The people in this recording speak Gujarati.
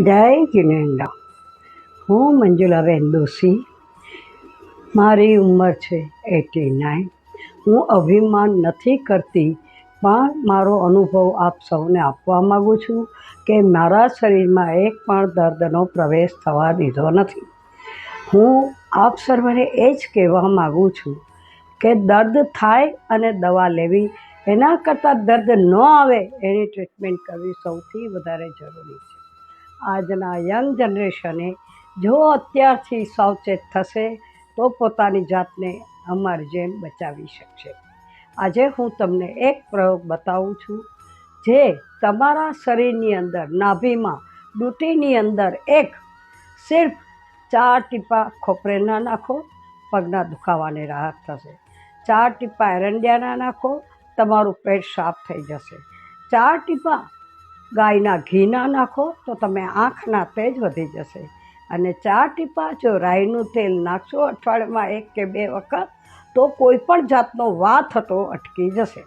જય જિનેન્દ્ર. હું મંજુલાબેન દોશી. મારી ઉંમર છે એટી નાઇન. હું અભિમાન નથી કરતી, પણ મારો અનુભવ આપ સૌને આપવા માગું છું કે મારા શરીરમાં એક પણ દર્દનો પ્રવેશ થવા દીધો નથી. હું આપ સર્વને એ જ કહેવા માગું છું કે દર્દ થાય અને દવા લેવી એના કરતાં દર્દ ન આવે એની ટ્રીટમેન્ટ કરવી સૌથી વધારે જરૂરી છે. આજના યંગ જનરેશને જો અત્યારથી સાવચેત થશે, તો પોતાની જાતને અમારી જેમ બચાવી શકશે. આજે હું તમને એક પ્રયોગ બતાવું છું, જે તમારા શરીરની અંદર, નાભીમાં ડૂટીની અંદર એક સિર્ફ ચાર ટીપા ખોપરેના નાખો, પગના દુખાવાને રાહત થશે. ચાર ટીપા એરંડિયાના નાખો, તમારું પેટ સાફ થઈ જશે. ચાર ટીપા ગાયના ઘીના નાખો તો તમે આંખના તેજ વધી જશે. અને ચાર ટીપા જો રાઈનું તેલ નાખશો અઠવાડિયામાં એક કે બે વખત, તો કોઈ પણ જાતનો વા થતો અટકી જશે.